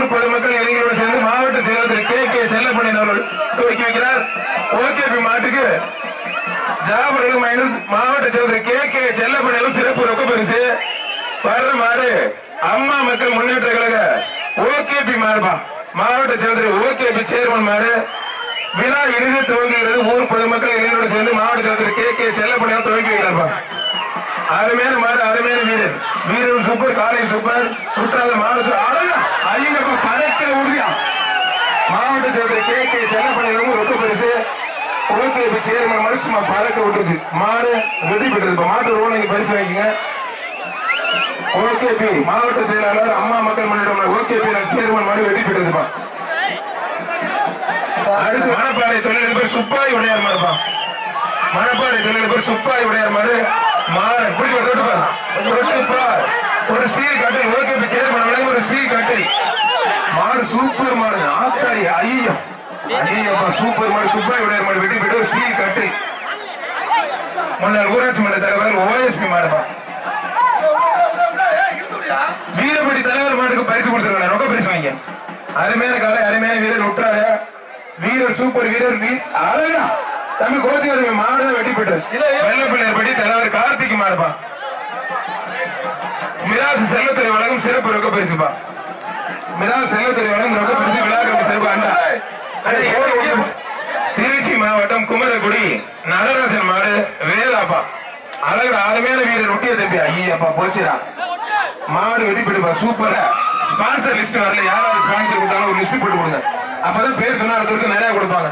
ஊர் பொதுமக்கள் இளைஞரோடு சேர்ந்து மாவட்ட செயலர் திரு கே கே செல்லப்பணியன் அவர்கள் துவக்கி வைக்கிறார் ஓகேபி மாட்டுக்கு. ஜாபர்கள் மாவட்ட செயலர் கே கே செல்லப்பணியிலும் சிறப்பு ரொக்க பரிசு. வர்ற அம்மா மக்கள் முன்னேற்ற கழக ஓகேபி மாடுபா மாவட்ட செயலர் ஓகேபி சேர்மன் மாறு விழா இறுதி துவங்குகிறது. ஊர் பொதுமக்கள் இளைஞரோடு சேர்ந்து மாவட்ட செயலர் கே கே செல்லப்பணியிலும் துவக்கி வைக்கிறார்பா அருமையான மாடு அருமையான வீரர் வீரர் சூப்பர் காலை சூப்பர் சுற்றாத மாடு அழகா ஐயப்ப பறக்க உறுதியா மாவட்ட செயலர் கே. கே. செல்லப்பணியிலும் ரொம்ப பரிசு. ஓகே சேர்மன் மாதிரி பறக்க விட்டுருச்சு. மாடு வெற்றி பெற்றது இப்ப மாட்டு ரோல் நீங்க பரிசு வைக்கீங்க ஓகே பி மாவட்ட செயலாளர் அம்மா மக்கள் முன்னேற்றம் ஓகே பி சேர்மன் மாடு வெற்றி பெற்றதுப்பா அடுத்து மணப்பாறை தொழிலதிபர் சுப்பாய் உடையார் மாதிரிப்பா மணப்பாறை தொழிலதிபர் சுப்பாய் உடையார் மாதிரி மாறு பிடிக்க தொட்டுப்பா தொட்டுப்பா ஒரு ஸ்டீல் கட்டை ஓகே சேர்மன் ஒரு ஸ்டீல் கட்டை. மாடு சூப்பர் மாடு ஆத்தாடி ஐயோ ஐயப்பா சூப்பர் மாடு சூப்பர் விடையர் மாடு வெட்டி பெற்று ஒரு ஸ்டீல் கட்டை. முன்னாள் ஊராட்சி மன்ற தலைவர் ஓஎஸ்பி மாடுப்பா. வீரபடி தலைவர் மாட்டுக்கு பரிசு கொடுத்துருக்காங்க. ரொம்ப பரிசு வாங்க அருமையான காலை அருமையான வீரர் விட்டுறாங்க வீரர் சூப்பர் வீரர் அழகா தம்பி கோச்சிங்க மாடு தான் வெட்டி போட்டு வெள்ள பிள்ளையர் படி தலைவர் கார்த்திக் மாடுப்பா. மிராசு செல்லத்துறை வழங்கும் சிறப்பு ரொக்க பரிசுப்பா. மிராசு செல்லத்துறை வழங்கும் ரொக்க பரிசு சிறப்பு அண்டா ஏய், ஏய், திருச்சி மாவட்டம் குமரகுடி நடராஜன் மாடு வேலாப்பா. அழகு அருமையான வீரர் ஒட்டிய தம்பி ஐயப்பா போச்சுடா. மாடு வெடிப்பிடுப்பா சூப்பரா ஸ்பான்சர் லிஸ்ட் வரல யார் யார் ஸ்பான்சர் கொடுத்தாலும் ஒரு லிஸ்ட் போட்டு கொடுங்க. அப்பதான் பேர் சொன்னா அடுத்த வருஷம் நிறைய கொடுப்பாங்க.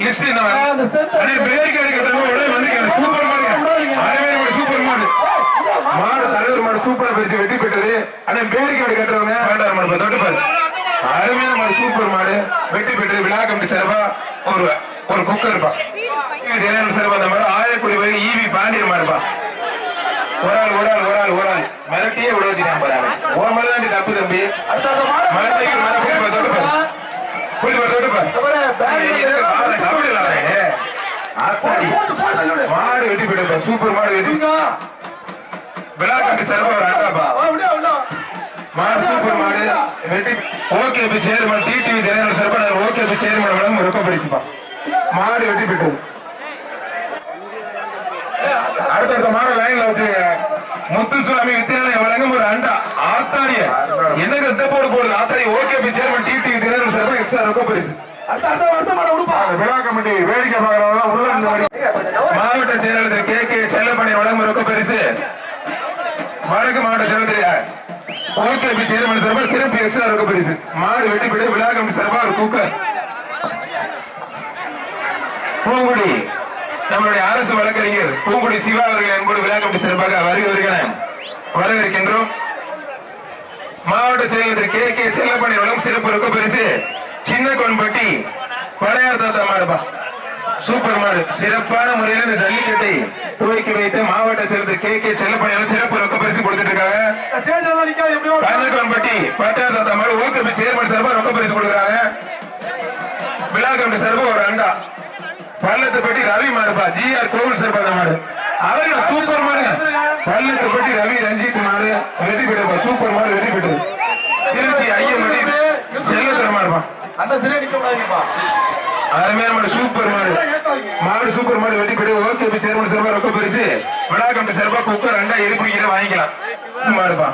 லிஸ்ட் அடே பேருக்கு உடனே வந்து சூப்பர் மாடு அருமையான மாடு சூப்பர் மாடு மாடு தலைவர் மாடு சூப்பரா பிரிச்சு வெட்டி பெற்றது. அண்ணே பேருக்கு அடி கட்டுறவங்க வேண்டாம் மாடு தொட்டு பாரு அருமையான மாடு சூப்பர் மாடு வெட்டி பெற்றது விழா கமிட்டி சார்பா ஒரு ஒரு குக்கர் இருப்பா சார்பா அந்த மாதிரி? ஆயக்குடி போய் ஈவி பாண்டியர் மாடுப்பா ஒரு ஆள் ஒரு ஆள் ஒரு ஆள் ஒரு ஆள். மிரட்டியே விட வச்சுட்டான் பாரு மேல தாண்டி தப்பு தம்பி மேல போய் பாரு, தொட்டு பாரு. போய் பாரு, தொட்டு பாரு. நீ எதுக்கு காலை கபடி விளையாடுறீங்க? ஆத்தாடி. மாடு வெட்டி போயிடுப்பா சூப்பர் மாடு வெட்டி விழாக்காட்டு சிறப்பா ஒரு மாடு சூப்பர் மாடு வெட்டி ஓகே இப்ப சேர்மன் டிடிவி தினகரன் சிறப்பா ஓகே இப்ப சேர்மன் வழங்கும் ரொம்ப பரிசுப்பா மாடு வெட்டி அடுத்தடுத்த லைன்ல வச்சுங்க வழங்கும் ஒரு அண்டா ஆத்தாரிய எனக்கு எந்த போடு போடுது ஆத்தாரி okay P chairman TTV Dhinakaran sir extra ரொக்க பரிசு விழா கமிட்டி வேடிக்கை மாவட்ட செயலாளர் கே கே செல்லப்பணி வழங்கும் ரொக்க பரிசு. வடக்கு மாவட்ட செயலாளர் ஓகேபி சேர்மன் சார்பாக சிறப்பு எக்ஸ்ட்ரா ரொக்க பரிசு. மாடு வெட்டி விழா கமிட்டி சார்பாக ஒரு குக்கர் பூங்குடி நம்மளுடைய அரசு வழக்கறிஞர் பூங்குடி சிவா அவர்கள் என்பது விழா கமிட்டி சார்பாக வருகை வருகிறேன். வரவேற்கின்றோம். மாவட்ட செயலாளர் கே கே செல்லப்பணி வழங்கும் சிறப்பு ரொக்க பரிசு. சின்ன கொன்பட்டி படையார் தாத்தா மாடுப்பா. சூப்பர் மாடு. சிறப்பான முறையில் இந்த ஜல்லிக்கட்டை துவக்கி வைத்து மாவட்ட செயலர் கே. கே. செல்லப்பணி சிறப்பு ரொக்க பரிசு கொடுத்துட்டு இருக்காங்க கண்ணக்கன்பட்டி பட்டார் தாத்தா மாடு ஓகே சேர்மன் சார்பா ரொக்க பரிசு கொடுக்குறாங்க. விழா கமிட்டி சார்பா ஒரு அண்டா. பள்ளத்துப்பட்டி ரவி மாடுப்பா. ஜிஆர் கோவில் சார்பா அந்த மாடு. அழகு சூப்பர் மாடு. பள்ளத்துப்பட்டி ரவி ரஞ்சித் மாடு. வெற்றி பெற்றப்பா. சூப்பர் மாடு வெற்றி பெற்றது. திருச்சி சூப்பர் மாடு மாடு சூப்பர் மாடு வெட்டி ஓகே சேர்மன் சார்பா ரொக்க பரிசு விழா கமிட்டி சார்பா குக்கர் அண்டா எது பிடிக்கிற வாங்கிக்கலாம். மாடுப்பா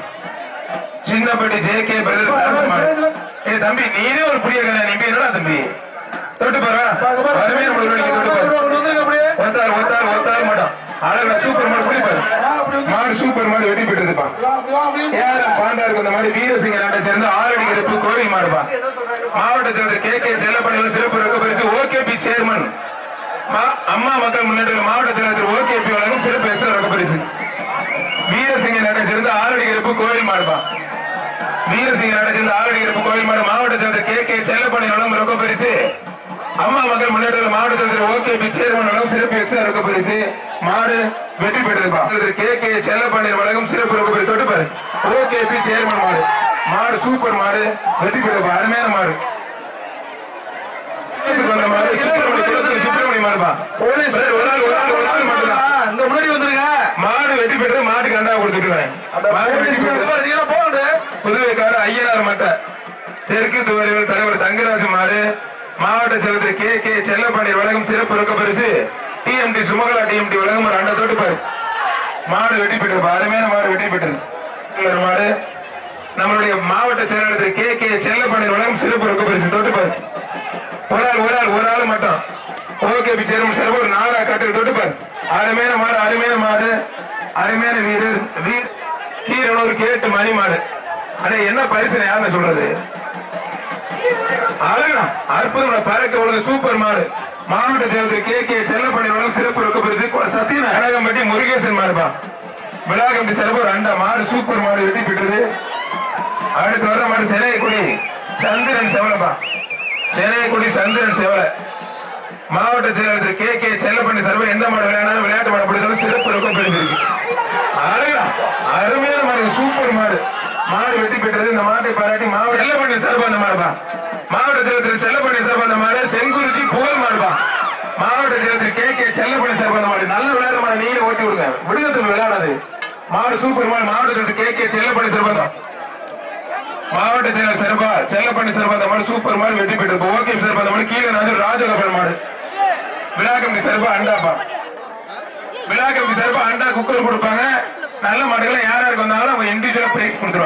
சின்னப்பட்டி ஜே கே பிரதர் மாடு ஏ தம்பி நீனே ஒரு புளிய கண்ணா நீ போய் என்னடா தம்பி? தொட்டு பாரு வெடிக்க தொட்டு பாரு. ஒத்தார் ஒத்தார் ஒத்தார் மாட்டான் அழகா சூப்பர் மாடு சூப்பர் மாடு வெட்டி பெற்றதுப்பா ஏஆர் பாண்டாருக்கு அந்த மாதிரி வீரசிங்க நாட்டை சேர்ந்த ஆரடி கிடப்பு கோவில் மாடுப்பா. மாவட்ட செயலர் கே கே செல்லப்பணியில் சிறப்பு ரொக்க பரிசு ஓகேபி சேர்மன். அம்மா மக்கள் முன்னேற்ற மாவட்ட செயலர் ஓகேபி வழங்கும் சிறப்பு எக்ஸ்ட்ரா ரொக்க பரிசு. வீரசிங்க நாட்டை சேர்ந்த ஆரடி கிடப்பு கோவில் மாடுப்பா. வீரசிங்க நாட்டை சேர்ந்த ஆரடி கிடப்பு கோவில் மாடு மாவட்ட செயலர் கே கே செல்லப்பணி வழங்கும் ரொக்க பரிசு. அம்மா மக்கள் முன்னேற்ற மாவட்ட செயலர் ஓகேபி சேர்மன் வழங்கும் சிறப்பு எக்ஸ்ட்ரா ரொக்க பரிசு மாடு வெற்றி பெற்றதுப்பா கே. கே. செல்லப்பணி வழங்கும் சிறப்பு ரொக்க பரிசு தொட்டு பாரு. ஓகேபி சேர்மன் மாடு. மாடு சூப்பர் மாடு. வெற்றி பெற்றதுப்பா அருமையான மாடு. மாடு வெட்டி பெற்று ஐயனார் மட்டை. தெற்கு துவரிகள் தலைவர் தங்கராஜ் மாடு. மாவட்ட செயலர் கே கே செல்லப்பாண்டி வழங்கும் சிறப்பு ரொக்க பரிசு. டிஎம்டி சுமகலா டிஎம்டி வழங்கும் ஒரு அண்ட தொட்டு பாரு மாடு வெற்றி பெற்றது. அருமையான மாடு வெற்றி பெற்றது. மாடு. நம்மளுடைய மாவட்ட செயலாளர் கே கே செல்லப்பாண்டி வழங்கும் சிறப்பு ரொக்க பரிசு தொட்டு பாரு ஒரு ஆள் ஒரு ஆள் ஒரு ஆள் மட்டும். ஓகே சேர்மன் சார் ஒரு நாலா கட்டில் தொட்டு பாரு அருமையான மாடு அருமையான மாடு. அருமையான வீரர். வீர் கீரனூர் கேட்டு மணி மாடு. அடே என்ன பரிசு யாருன்னு சொல்றது? அழகா அற்புதம் பறக்க உலக சூப்பர் மாடு. மாவட்ட செயலர் கே. கே. செல்லப்பள்ளி வழங்கும் சிறப்பு ரொக்க பரிசு சத்தியன அழகம்பட்டி முருகேசன் மாடுப்பா. விழாக்கம்பட்டி சிறப்பு ஒரு அண்டா. மாடு சூப்பர் மாடு வெட்டி பெற்றது. அடுத்து வர்ற மாடு சென்னைக்குடி சந்திரன் செவலப்பா. சென்னைக்குடி சந்திரன் செவல. மாவட்ட செயலாளர் கே. கே. செல்லப்பண்ணி சர்வ எந்த மாடு விளையாடாலும் விளையாட்டு மாடு பிடிச்சாலும் சிறப்பு ரொக்கம் பிரிச்சிருக்கு அருமையான மாடு. சூப்பர் மாடு. மாடு வெட்டி பெற்றது இந்த மாட்டை பாராட்டி மாவட்ட செல்லப்பண்ணி சார்பாக அந்த மாடுபா. மாவட்ட செயலர் செல்லப்பண்ணி சார்பாக அந்த மாடு செங்குறிச்சி புகழ் மாடுபா. மாவட்ட செயலர் கே. கே. செல்லப்பண்ணி சார்பாக அந்த மாடு. நல்ல விளையாடுற மாடு நீங்க ஓட்டி விடுங்க. விடுதத்தில் விளையாடாது. மாடு சூப்பர் மாடு மாவட்ட செயலர் கே. கே. செல்லப்பண்ணி சார்பாக மாவட்ட செயலர் சிறப்பா செல்லப்பண்ணி சிறப்பா அந்த மாடு சூப்பர் மாடு வெற்றி பெற்றது. ஓகே சிறப்பா அந்த மாடு. கீழே நான் ராஜகோபால் மாடு. விழாக்கம்பி சிறப்பா அண்டாப்பா. விழாக்கம்பி சிறப்பா அண்டா குக்கர் கொடுப்பாங்க. நல்ல மாடுகளை யார் யாருக்கு வந்தாலும் அவங்க இண்டிவிஜுவலா பிரைஸ் கொடுத்துருவாங்க.